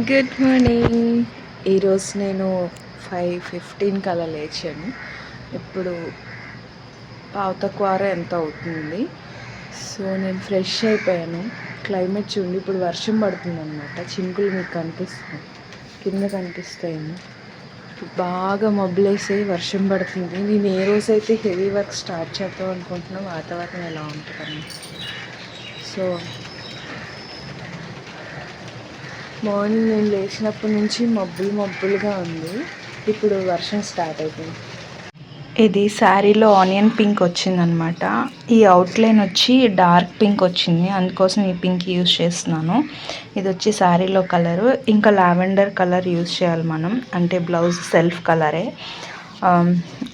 Good morning ఈరోజు నేను five fifteen కల్లా లేచాను. ఇప్పుడు పావు తక్కువ ఎంత అవుతుంది? సో నేను ఫ్రెష్ అయిపోయాను. క్లైమేట్ చూడండి ఇప్పుడు వర్షం పడుతుందన్నమాట. చినుకులు మీకు కనిపిస్తుంది కింద కనిపిస్తాయేమో బాగా మబ్బులేసి వర్షం పడుతుంది. నేను ఏ రోజైతే హెవీ వర్క్ స్టార్ట్ చేద్దాం అనుకుంటున్నా వాతావరణం ఎలా ఉంటుందని సో మార్నింగ్ నేను లేచినప్పటి నుంచి మబ్బులు మబ్బులుగా ఉంది. ఇప్పుడు వర్షం స్టార్ట్ అయిపోయింది. ఇది శారీలో ఆనియన్ పింక్ వచ్చిందనమాట. ఈ అవుట్లైన్ వచ్చి డార్క్ పింక్ వచ్చింది. అందుకోసం ఈ పింక్ యూజ్ చేస్తున్నాను. ఇది వచ్చి శారీలో కలరు. ఇంకా లావెండర్ కలర్ యూజ్ చేయాలి మనం. అంటే బ్లౌజ్ సెల్ఫ్ కలరే.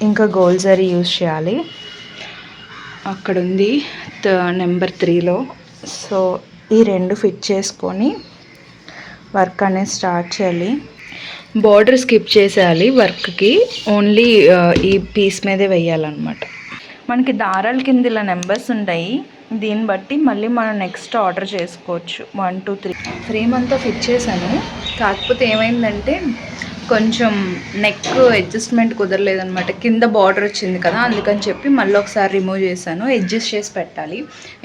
ఇంకా గోల్డ్ జరీ యూజ్ చేయాలి. అక్కడ ఉంది నెంబర్ త్రీలో. సో ఈ రెండు ఫిట్ చేసుకొని వర్క్ అనేది స్టార్ట్ చేయాలి. బార్డర్ స్కిప్ చేసేయాలి వర్క్కి. ఓన్లీ ఈ పీస్ మీదే వేయాలన్నమాట. మనకి దారాల కింద ఇలా నెంబర్స్ ఉంటాయి. దీన్ని బట్టి మళ్ళీ మనం నెక్స్ట్ ఆర్డర్ చేసుకోవచ్చు. వన్ టూ త్రీ ఫ్రేమ్ అంతా ఫిట్ చేశాను. కాకపోతే ఏమైందంటే కొంచెం నెక్ అడ్జస్ట్మెంట్ కుదరలేదనమాట కింద బార్డర్ వచ్చింది కదా అందుకని చెప్పి మళ్ళీ ఒకసారి రిమూవ్ చేశాను. అడ్జస్ట్ చేసి పెట్టాలి.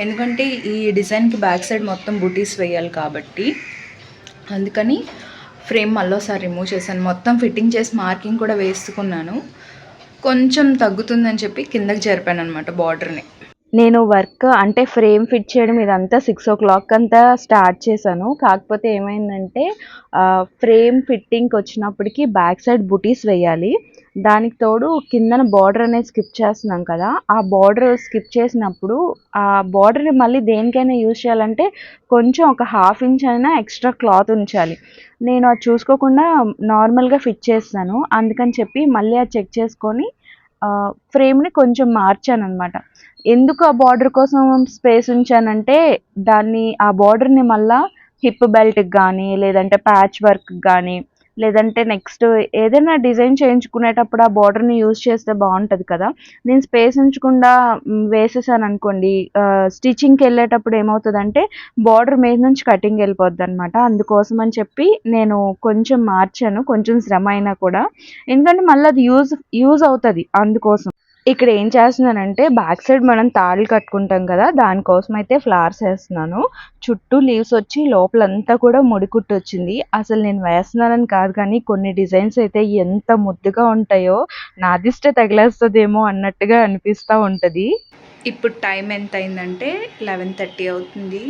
ఎందుకంటే ఈ డిజైన్కి బ్యాక్ సైడ్ మొత్తం బుటీస్ వేయాలి కాబట్టి. అందుకని ఫ్రేమ్ మళ్ళీసారి రిమూవ్ చేశాను. మొత్తం ఫిట్టింగ్ చేసి మార్కింగ్ కూడా వేసుకున్నాను. కొంచెం తగ్గుతుందని చెప్పి కిందకి జరిపాను అనమాట బార్డర్ని. నేను వర్క్ అంటే ఫ్రేమ్ ఫిట్ చేయడం ఇదంతా సిక్స్ ఓ క్లాక్ అంతా స్టార్ట్ చేశాను. కాకపోతే ఏమైందంటే ఫ్రేమ్ ఫిట్టింగ్కి వచ్చినప్పటికి బ్యాక్ సైడ్ బుటీస్ వేయాలి. దానికి తోడు కిందన బార్డర్ అనేది స్కిప్ చేస్తున్నాం కదా ఆ బార్డర్ స్కిప్ చేసినప్పుడు ఆ బార్డర్ని మళ్ళీ దేనికైనా యూజ్ చేయాలంటే కొంచెం ఒక హాఫ్ ఇంచ్ అయినా ఎక్స్ట్రా క్లాత్ ఉంచాలి. నేను అది చూసుకోకుండా నార్మల్గా ఫిట్ చేస్తాను. అందుకని చెప్పి మళ్ళీ అది చెక్ చేసుకొని ఫ్రేమ్ని కొంచెం మార్చాను అనమాట ఎందుకు ఆ బార్డర్ కోసం స్పేస్ ఉంచానంటే దాన్ని ఆ బార్డర్ని మళ్ళీ హిప్ బెల్ట్కి కానీ లేదంటే ప్యాచ్ వర్క్ కానీ లేదంటే నెక్స్ట్ ఏదైనా డిజైన్ చేయించుకునేటప్పుడు ఆ బార్డర్ని యూజ్ చేస్తే బాగుంటుంది కదా. నేను స్పేస్ ఉంచకుండా వేసేసాను అనుకోండి స్టిచ్చింగ్కి వెళ్ళేటప్పుడు ఏమవుతుందంటే బార్డర్ మీద నుంచి కటింగ్ వెళ్ళిపోద్ది అనమాట అందుకోసం అని చెప్పి నేను కొంచెం మార్చాను కొంచెం శ్రమ అయినా కూడా. ఎందుకంటే మళ్ళీ అది యూజ్ యూజ్ అవుతుంది అందుకోసం. ఇక్కడ ఏం చేస్తున్నానంటే బ్యాక్ సైడ్ మనం తాళ్ళు కట్టుకుంటాం కదా దానికోసం అయితే ఫ్లవర్స్ వేస్తున్నాను. చుట్టూ లీవ్స్ వచ్చి లోపలంతా కూడా ముడికుట్టు వచ్చింది. అసలు నేను వేస్తున్నానని కాదు కానీ కొన్ని డిజైన్స్ అయితే ఎంత ముద్దుగా ఉంటాయో నాదిష్ట తగిలేస్తుందేమో అన్నట్టుగా అనిపిస్తూ ఉంటుంది. ఇప్పుడు టైం ఎంత అయిందంటే లెవెన్ థర్టీ అవుతుంది.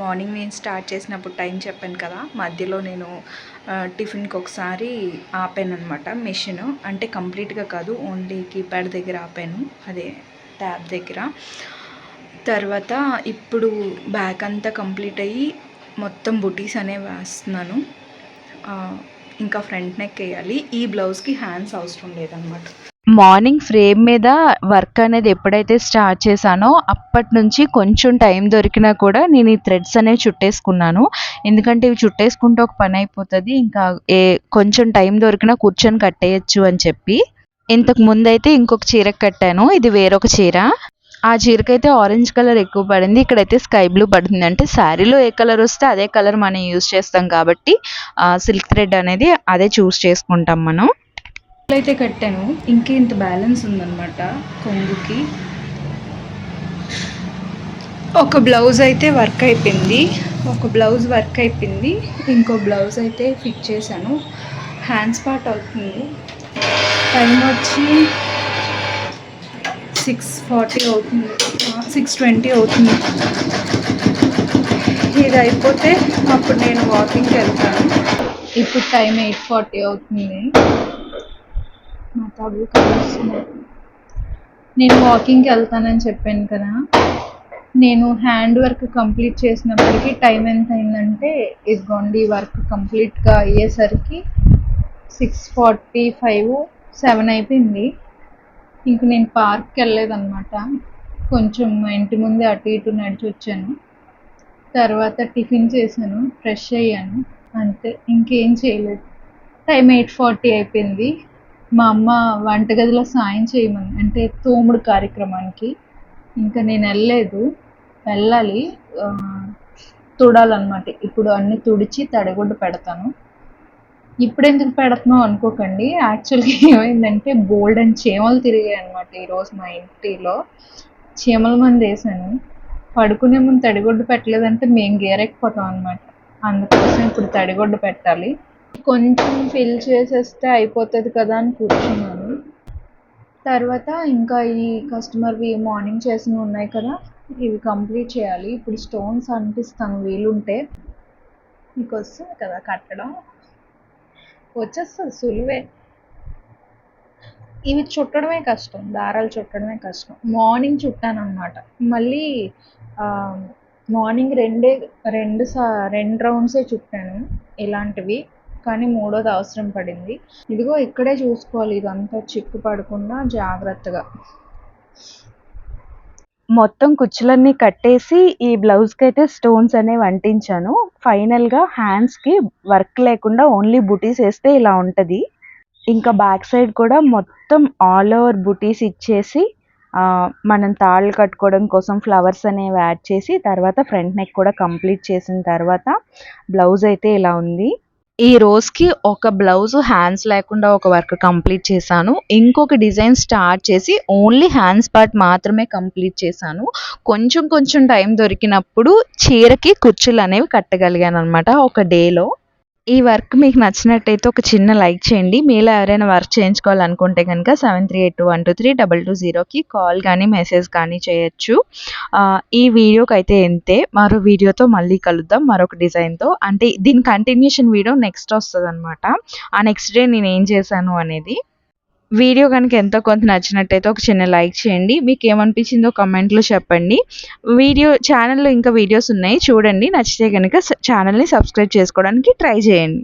మార్నింగ్ నేను స్టార్ట్ చేసినప్పుడు టైం చెప్పాను కదా మధ్యలో నేను టిఫిన్కి ఒకసారి ఆపాను అనమాట మెషిన్ అంటే కంప్లీట్గా కాదు ఓన్లీ కీప్యాడ్ దగ్గర ఆపాను అదే ట్యాబ్ దగ్గర. తర్వాత ఇప్పుడు బ్యాక్ అంతా కంప్లీట్ అయ్యి మొత్తం బుటీస్ అనేవి వేస్తున్నాను. ఇంకా ఫ్రంట్ నెక్ వేయాలి. ఈ బ్లౌజ్కి హ్యాండ్స్ అవసరం లేదనమాట మార్నింగ్ ఫ్రేమ్ మీద వర్క్ అనేది ఎప్పుడైతే స్టార్ట్ చేశానో అప్పటి నుంచి కొంచెం టైం దొరికినా కూడా నేను ఈ థ్రెడ్స్ అనేవి చుట్టేసుకున్నాను. ఎందుకంటే ఇవి చుట్టేసుకుంటే ఒక పని అయిపోతుంది ఇంకా ఏ కొంచెం టైం దొరికినా కూర్చొని కట్టేయచ్చు అని చెప్పి. ఇంతకు ముందైతే ఇంకొక చీరకు కట్టాను ఇది వేరొక చీర. ఆ చీరకైతే ఆరెంజ్ కలర్ ఎక్కువ పడింది ఇక్కడైతే స్కై బ్లూ పడుతుంది అంటే శారీలో ఏ కలర్ వస్తే అదే కలర్ మనం యూస్ చేస్తాం కాబట్టి సిల్క్ థ్రెడ్ అనేది అదే చూస్ చేసుకుంటాం మనం. అయితే కట్టాను. ఇంకే ఇంత బ్యాలెన్స్ ఉందన్నమాట కొంగుకి. ఒక బ్లౌజ్ అయితే వర్క్ అయిపోయింది. ఒక బ్లౌజ్ వర్క్ అయిపోయింది. ఇంకో బ్లౌజ్ అయితే ఫిట్ చేశాను. హ్యాండ్స్ పార్ట్ అవుతుంది. టైం వచ్చి సిక్స్ ఫార్టీ అవుతుంది. సిక్స్ ట్వంటీ అవుతుంది. ఇది అయిపోతే అప్పుడు నేను వాకింగ్కి వెళ్తాను. ఇప్పుడు టైం ఎయిట్ ఫార్టీ అవుతుంది. మా తబు నేను వాకింగ్కి వెళ్తానని చెప్పాను కదా. నేను హ్యాండ్ వర్క్ కంప్లీట్ చేసినప్పటికీ టైం ఎంత అయిందంటే ఇదిగోండి వర్క్ కంప్లీట్గా అయ్యేసరికి సిక్స్ ఫార్టీ ఫైవ్ సెవెన్ అయిపోయింది. ఇంక నేను పార్క్కి వెళ్ళలేదన్నమాట. కొంచెం మా ఇంటి ముందే అటు ఇటు నడిచి వచ్చాను. తర్వాత టిఫిన్ చేశాను ఫ్రెష్ అయ్యాను. అంతే ఇంకేం చేయలేదు. టైం ఎయిట్ ఫార్టీ అయిపోయింది. మా అమ్మ వంటగదిలో సాయం చేయమని అంటే తోముడు కార్యక్రమానికి. ఇంకా నేను వెళ్ళలేదు. వెళ్ళాలి. తుడాలన్నమాట. ఇప్పుడు అన్ని తుడిచి తడిగుడ్డ పెడతాను. ఇప్పుడు ఎందుకు పెడుతున్నావు అనుకోకండి. యాక్చువల్గా ఏమైందంటే బోల్డ్ అండ్ చీమలు తిరిగాయి అనమాట ఈరోజు మా ఇంటిలో. చీమల మంది వేసాను. పడుకునే ముందు తడిగొడ్డు పెట్టలేదంటే మేము గేరెక్కిపోతాం అనమాట అందుకోసం ఇప్పుడు తడిగొడ్డు పెట్టాలి. కొంచెం ఫిల్ చేసేస్తే అయిపోతుంది కదా అని కూర్చున్నాను. తర్వాత ఇంకా ఈ కస్టమర్వి మార్నింగ్ చేసినవి ఉన్నాయి కదా ఇవి కంప్లీట్ చేయాలి. ఇప్పుడు స్టోన్స్ అంటిస్తాను వీలుంటే. మీకు వస్తుంది కదా కట్టడం. వచ్చేస్తుంది సులువే. ఇవి చుట్టడమే కష్టం దారాలు చుట్టడమే కష్టం. మార్నింగ్ చుట్టాను అనమాట మళ్ళీ మార్నింగ్ రెండే రెండు సా రెండు రౌండ్సే చుట్టాను ఇలాంటివి. కానీ మూడోది అవసరం పడింది. ఇదిగో ఇక్కడే చూసుకోవాలి ఇదంతా చిక్కు పడకుండా జాగ్రత్తగా. మొత్తం కుచ్చులన్నీ కట్టేసి ఈ బ్లౌజ్కి అయితే స్టోన్స్ అనేవి అంటించాను. ఫైనల్గా హ్యాండ్స్కి వర్క్ లేకుండా ఓన్లీ బుటీస్ వేస్తే ఇలా ఉంటుంది. ఇంకా బ్యాక్ సైడ్ కూడా మొత్తం ఆల్ ఓవర్ బుటీస్ ఇచ్చేసి మనం తాళ్ళు కట్టుకోవడం కోసం ఫ్లవర్స్ అనేవి యాడ్ చేసి తర్వాత ఫ్రంట్ నెక్ కూడా కంప్లీట్ చేసిన తర్వాత బ్లౌజ్ అయితే ఇలా ఉంది. ఈ రోజుకి ఒక బ్లౌజ్ హ్యాండ్స్ లేకుండా ఒక వర్క్ కంప్లీట్ చేశాను. ఇంకొక డిజైన్ స్టార్ట్ చేసి ఓన్లీ హ్యాండ్స్ పార్ట్ మాత్రమే కంప్లీట్ చేశాను. కొంచెం కొంచెం టైం దొరికినప్పుడు చీరకి కుచ్చులు అనేవి కట్టగలిగాను అనమాట ఒక డేలో ఈ వర్క్ మీకు నచ్చినట్టయితే ఒక చిన్న లైక్ చేయండి. మీలో ఎవరైనా వర్క్ చేయించుకోవాలనుకుంటే కనుక seven three eight two one two three double two జీరోకి కాల్ కానీ మెసేజ్ కానీ చేయొచ్చు. ఈ వీడియోకి అయితే ఎంతే. మరో వీడియోతో మళ్ళీ కలుద్దాం. మరొక డిజైన్తో. అంటే దీని కంటిన్యూషన్ వీడియో నెక్స్ట్ వస్తుంది అనమాట ఆ నెక్స్ట్ డే నేను ఏం చేశాను అనేది వీడియో కనుక ఎంతో కొంత నచ్చినట్టయితే ఒక చిన్న లైక్ చేయండి. మీకు ఏమనిపించిందో కమెంట్లో చెప్పండి. వీడియో ఛానల్లో ఇంకా వీడియోస్ ఉన్నాయి. చూడండి. నచ్చితే కనుక ఛానల్ని సబ్స్క్రైబ్ చేసుకోవడానికి ట్రై చేయండి.